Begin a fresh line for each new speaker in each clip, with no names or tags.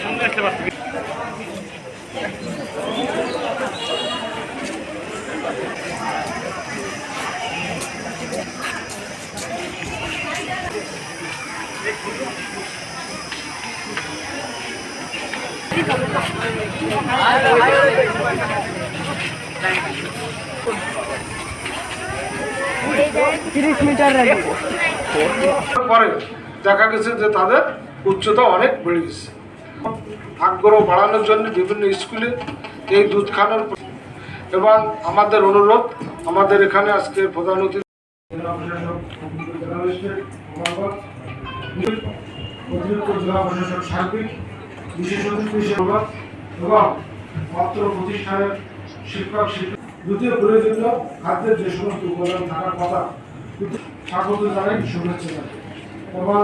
সামনে আসতে পারছি Thank you. তিরিশ মিটার
পরে দেখা গেছে যে তাদের উচ্চতা অনেক বেড়ে গেছে। আগ্রহ বাড়ানোর জন্য বিভিন্ন স্কুলে এই দুধ খাওয়ানোর এবং আমাদের অনুরোধ আমাদের এখানে আজকে প্রধান অতিথি অতিরিক্ত জেলা প্রশাসক সার্বিক বিশেষ অতিথি এবং অত্র প্রতিষ্ঠানের শিক্ষক শিক্ষক দ্বিতীয় প্রয়োজনীয় খাদ্যের যে সমস্ত উপাদান থাকার কথা স্বাগত জানাই, শুভেচ্ছা জানাই। এবং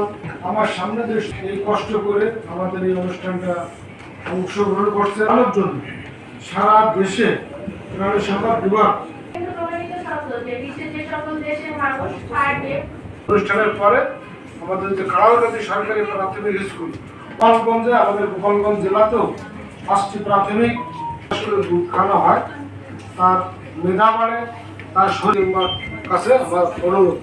আমার সামনে যে এই কষ্ট করে আমাদের এই অনুষ্ঠানটা অংশগ্রহণ করছে আলোর জন্য সারা দেশে সংবাদ বিভাগ। অনুষ্ঠানের পরে আমাদের যে সরকারি প্রাথমিক স্কুল, গোপালগঞ্জে, আমাদের গোপালগঞ্জ জেলাতেও পাঁচটি প্রাথমিক, আসলে দুধ খাওয়ানো হয়। তার মেধা তার শরীর কাছে আমার অনুরোধ।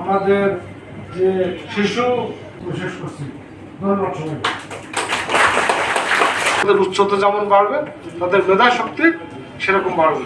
আমাদের যে শিশু শেষ করছি। ধন্যবাদ তাদের উচ্চতা যেমন বাড়বে, তাদের মেধা শক্তি সেরকম বাড়বে।